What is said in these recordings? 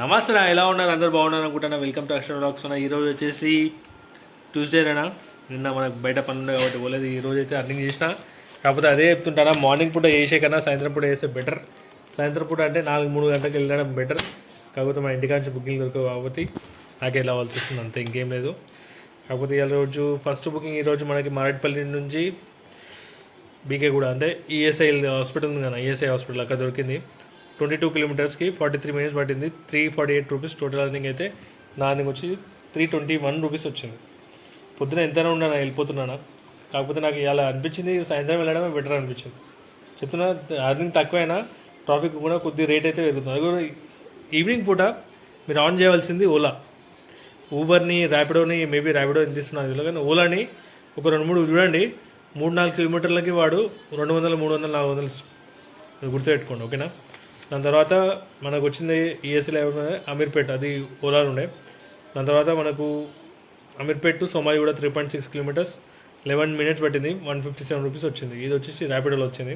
నమస్తే రా, ఎలా ఉన్నారు? అందరు బాగున్నారు అనుకుంటున్నా. వెల్కమ్ టు అక్షర్ బ్లాగ్స్ అన్న. ఈరోజు వచ్చేసి ట్యూస్డేనా నిన్న మనకు బయట పని ఉండే కాబట్టి పోలేదు. ఈ రోజు అయితే అర్నింగ్ చేసిన. కాకపోతే అదే చెప్తుంటారా మార్నింగ్ పూట చేసే కన్నా సాయంత్రం పూట చేస్తే బెటర్ సాయంత్రం పూట అంటే నాలుగు మూడు గంటలకు వెళ్ళడం బెటర్ కాకపోతే మా ఇంటికాడ నుంచి బుకింగ్ దొరకవు కాబట్టి నాకు వెళ్ళవలసి వస్తుంది అంతే ఇంకేం లేదు. కాకపోతే ఇవాళ రోజు ఫస్ట్ బుకింగ్ ఈరోజు మనకి మారేడుపల్లి నుంచి బీకే కూడా అంటే ఈఎస్ఐ హాస్పిటల్ ఉంది కదా ఈఎస్ఐ హాస్పిటల్ అక్కడ దొరికింది. ట్వంటీ టూ కిలోమీటర్స్కి ఫార్టీ త్రీ మినిట్స్ పట్టింది. Three forty eight rupees total running అయితే నా అర్నింగ్ వచ్చి త్రీ ట్వంటీ వన్ రూపీస్ వచ్చింది. పొద్దున ఎంతైనా ఉన్నాను వెళ్ళిపోతున్నాను? కాకపోతే నాకు ఇలా అనిపించింది సాయంత్రం వెళ్ళడమే బెటర్ అనిపించింది. చెప్తున్నా అర్నింగ్ తక్కువైనా ట్రాఫిక్ కూడా కొద్ది రేట్ అయితే పెరుగుతుంది. ఈవినింగ్ పూట మీరు ఆన్ చేయవలసింది ఓలా. ఊబర్ని ర్యాపిడోని మేబీ ర్యాపిడో ఎంత తీసుకున్నాను కానీ ఓలాని ఒక రెండు మూడు చూడండి. మూడు నాలుగు కిలోమీటర్లకి వాడు రెండు వందల మూడు వందల నాలుగు వందలు గుర్తుపెట్టుకోండి ఓకేనా? దాని తర్వాత మనకు వచ్చింది ఈఎస్ఎల్ అమీర్పేట్ అది ఓలా ఉండే. దాని తర్వాత మనకు అమీర్పేట్ టు సోమాయి కూడా three point six kilometres eleven minutes పట్టింది. వన్ ఫిఫ్టీ సెవెన్ రూపీస్ వచ్చింది. ఇది వచ్చేసి ర్యాపిడోలో వచ్చింది.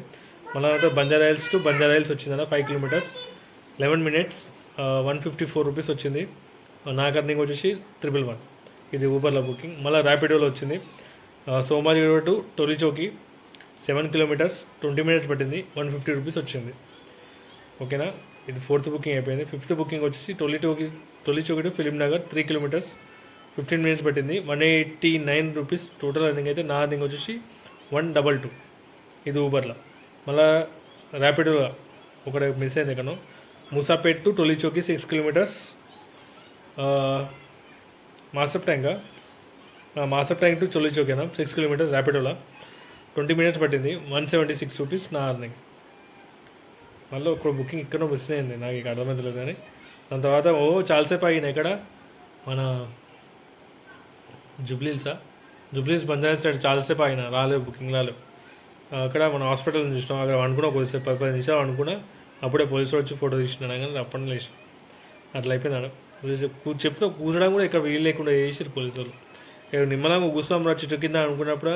మళ్ళీ తర్వాత బంజారాయిల్స్ టు బంజారా హిల్స్ వచ్చిందన్న five kilometres eleven minutes one fifty four rupees వచ్చింది. నాకు అర్నింగ్ వచ్చేసి ట్రిపుల్ వన్ ఇది ఊబర్లో బుకింగ్ మళ్ళీ ర్యాపిడోలో వచ్చింది. Somali to Tolichowki seven kilometres twenty minutes పట్టింది. వన్ ఫిఫ్టీ రూపీస్ వచ్చింది. ఓకేనా? ఇది ఫోర్త్ బుకింగ్ అయిపోయింది. ఫిఫ్త్ బుకింగ్ వచ్చేసి టొలిటోకి Tolichowki to film Nagar three kilometres. Fifteen minutes పట్టింది. One eighty nine rupees total earning అయితే నా అర్నింగ్ వచ్చేసి వన్ డబల్ టూ. ఇది ఊబర్లో మళ్ళా ర్యాపిడోలో ఒకటి మిస్ అయింది ఇక్కడ Moosapet to Tolichowki six kilometres Masab ట్యాంకా? Masab tank to చొల్లిచోకేనా సిక్స్ కిలోమీటర్స్ ర్యాపిడోలా ట్వంటీ మినిట్స్ పట్టింది. వన్ సెవెంటీ సిక్స్ రూపీస్ నా అర్నింగ్ మళ్ళీ ఇక్కడ బుకింగ్ ఇక్కడ మిస్ అయింది. నాకు ఇక అర్థమవుతలేదు కానీ దాని తర్వాత ఓ చాలాసేపు ఆగిన ఇక్కడ. మన జుబ్లీల్సా? జుబ్లీల్స్ బంజారా సైడ్ చాలాసేపు ఆగిన రాలేదు బుకింగ్ రాలేదు అక్కడ మన హాస్పిటల్ చూసినాం అక్కడ అనుకున్నా కొద్దిసేపు పది పది నిమిషాలు అనుకున్నా అప్పుడే పోలీసులు వచ్చి ఫోటో తీసినాడు కానీ అప్పటి లేచి అట్లా అయిపోయింది చెప్తే కూర్చోడం కూడా ఇక్కడ వీలు లేకుండా చేసారు పోలీసు వాళ్ళు ఇక్కడ నిమ్మలంగా కూర్చోం రా చెట్టు కింద అనుకున్నప్పుడు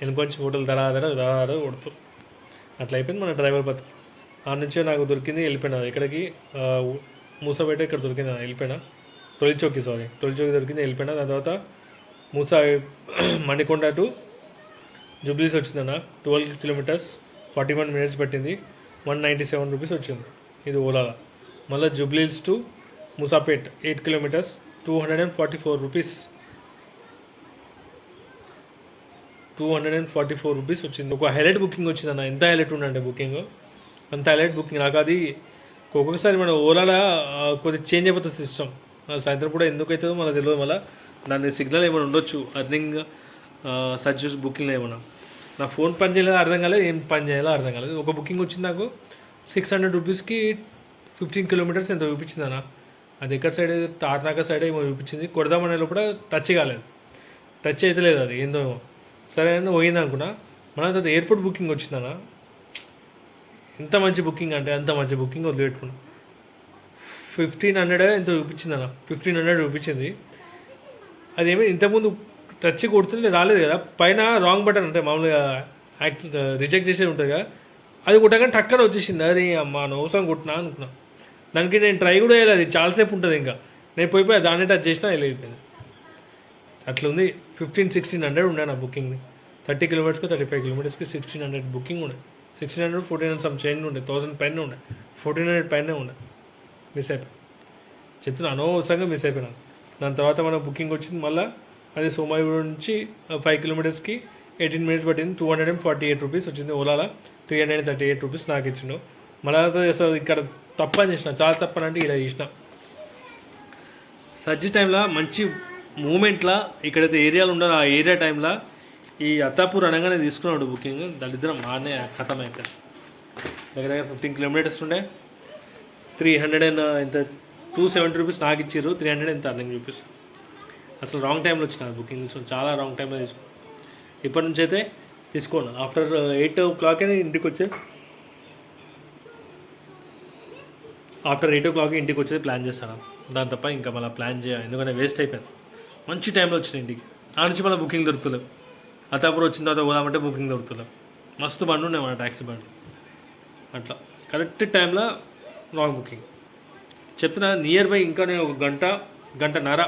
వెనుకొంచి ఫోటోలు దరాదర దరాదర కొడుతూ. అట్లా అయిపోయింది మన డ్రైవర్ బతుకు. ఆ నుంచే నాకు దొరికింది వెళ్ళిపోయినా. ఇక్కడికి మూసపేట ఇక్కడ దొరికింది నాకు వెళ్ళిపోయినా. తొలిచౌకి సారీ తొలిచౌకి దొరికింది వెళ్ళిపోయినా. దాని తర్వాత మూస మణికొండ టు జూబ్లీస్ వచ్చిందన్న. Twelve kilometres forty one minutes పట్టింది. వన్ నైంటీ సెవెన్ రూపీస్ వచ్చింది. ఇది ఓలాలో. మళ్ళీ Jubilees to Moosapet eight kilometres two hundred and forty four rupees. Two hundred and forty four rupees వచ్చింది. ఒక హైలైట్ బుకింగ్ వచ్చింది అన్న ఎంత హైలైట్ ఉండండి బుకింగ్. అంత హైలైట్ బుకింగ్. నాకు అది ఒక్కొక్కసారి మనం ఓలాలో కొద్దిగా చేంజ్ అయిపోతుంది సిస్టమ్. సాయంత్రం కూడా ఎందుకు అవుతుందో మనకు తెలియదు. మళ్ళీ దాని సిగ్నల్ ఏమైనా ఉండొచ్చు. అర్నింగ్ సర్చ్ బుకింగ్లో ఏమైనా. నా ఫోన్ పని చేయలేదో అర్థం కాలేదు. ఏం పని చేయాలో అర్థం కాలేదు. ఒక బుకింగ్ వచ్చింది నాకు. సిక్స్ హండ్రెడ్ రూపీస్కి ఫిఫ్టీన్ కిలోమీటర్స్ ఎంత చూపించింది అన్న. అది ఎక్కడ సైడ్ తాటనాక సైడ్ ఏమో చూపించింది. కొడదామనే లోపల టచ్ కాలేదు. టచ్ అయితే లేదు అది. ఏందో సరే అని పోయింది అనుకున్నా. మన తర్వాత ఎయిర్పోర్ట్ బుకింగ్ వచ్చిందన్న ఇంత మంచి బుకింగ్ అంటే అంత మంచి బుకింగ్ వదిలిపెట్టుకున్నాం. ఫిఫ్టీన్ హండ్రెడ్ ఎంతో చూపించింది అన్న. ఫిఫ్టీన్ హండ్రెడ్ చూపించింది. అదేమి ఇంతకుముందు టచ్ కొడుతుంటే రాలేదు కదా. పైన రాంగ్ బటన్ అంటే మామూలుగా యాక్ట్ రిజెక్ట్ చేసేది ఉంటుంది కదా. అది కొట్టగానే టక్కన వచ్చేసింది. అరే అమ్మ నోసం కొట్టినా అనుకున్నా. దానికి నేను ట్రై కూడా చేయలేదు. అది చాలాసేపు ఉంటుంది ఇంకా. నేను పోయిపోయి దాన్ని టచ్ చేసినా వెళ్ళిపోయింది. అట్లా ఉంది ఫిఫ్టీన్ సిక్స్టీన్ హండ్రెడ్ ఉండే నా బుకింగ్ థర్టీ కిలోమీటర్స్కి థర్టీ ఫైవ్ కిలోమీటర్స్కి సిక్స్టీన్ హండ్రెడ్ బుకింగ్ ఉండే. Sixteen hundred fourteen hundred some change ఉండే థౌసండ్ పైన ఉండే ఫోర్టీన్ హండ్రెడ్ పైన ఉండే. మిస్ అయిపోయి చెప్తున్నా అనవసరంగా మిస్ అయిపోయినాను దాని తర్వాత మన బుకింగ్ వచ్చింది మళ్ళీ అది సోమాయిగూడ నుంచి ఫైవ్ కిలోమీటర్స్కి ఎయిటీన్ మినిట్స్ పట్టింది. Two hundred and forty eight rupees వచ్చింది ఓలాలో. Three hundred and thirty eight rupees నాకు ఇచ్చిండు. మళ్ళీ అసలు ఇక్కడ తప్పని చేసిన చాలా తప్పనంటే ఇలా చేసిన. సజ్జి టైంలో మంచి మూమెంట్లో ఇక్కడైతే ఏరియాలు ఉండాలి ఆ ఏరియా టైంలో ఈ అత్తాపూర్ అనగానే తీసుకున్నాడు బుకింగ్. దళిద్రం మానే కథం అయిపోయింది దగ్గర దగ్గర ఫిఫ్టీన్ కిలోమీటర్స్ ఉండే. త్రీ హండ్రెడ్ అండ్ ఎంత టూ సెవెంటీ రూపీస్ నాకు ఇచ్చారు త్రీ హండ్రెడ్ ఎంత అర్థం రూపీస్. అసలు రాంగ్ టైంలో వచ్చిన బుకింగ్ సో చాలా రాంగ్ టైంలో తీసుకున్నాను ఇప్పటి నుంచి అయితే తీసుకోండి ఆఫ్టర్ ఎయిట్ ఓ క్లాక్ అయినా ఇంటికి వచ్చే. ఆఫ్టర్ ఎయిట్ ఓ క్లాక్ ఇంటికి వచ్చేది ప్లాన్ చేస్తాను. దాని తప్ప ఇంకా మళ్ళీ ప్లాన్ చేయాలి. ఎందుకంటే వేస్ట్ అయిపోయింది. మంచి టైంలో వచ్చిన ఇంటికి. ఆ నుంచి మళ్ళీ బుకింగ్ దొరుకుతలేవు అతాపురం వచ్చిన తర్వాత పోదామంటే బుకింగ్ దొరుకుతున్నాం మస్తు బండి ఉన్నాయి మన ట్యాక్సీ బండి అట్లా. కరెక్ట్ టైంలో రాంగ్ బుకింగ్ చెప్తున్నా నియర్ బై ఇంకా నేను ఒక గంట గంటన్నర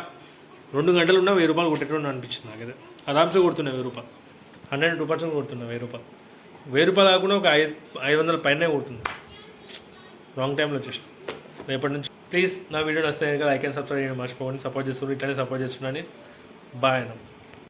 రెండు గంటలు ఉన్నా వెయ్యి రూపాయలు కొట్టేటట్టు అనిపించింది నాకైతే. ఆరామ్సే కొడుతున్నాయి వెయ్యి రూపాయలు. హండ్రెడ్ టూ పర్సెంట్ వెయ్యి రూపాయలు. వెయ్యి రూపాయలు కాకుండా ఒక ఐదు ఐదు వందల పైన కొడుతుంది. రాంగ్ టైంలో వచ్చేసి రేపటి నుంచి ప్లీజ్ నా వీడియో నచ్చితే కదా ఐ కెన్ సబ్స్క్రైబ్ చేయడం మర్చిపోకండి. సపోర్ట్ చేస్తున్నారు ఇట్లానే సపోర్ట్ చేస్తున్నాను బాయ్ అన్న.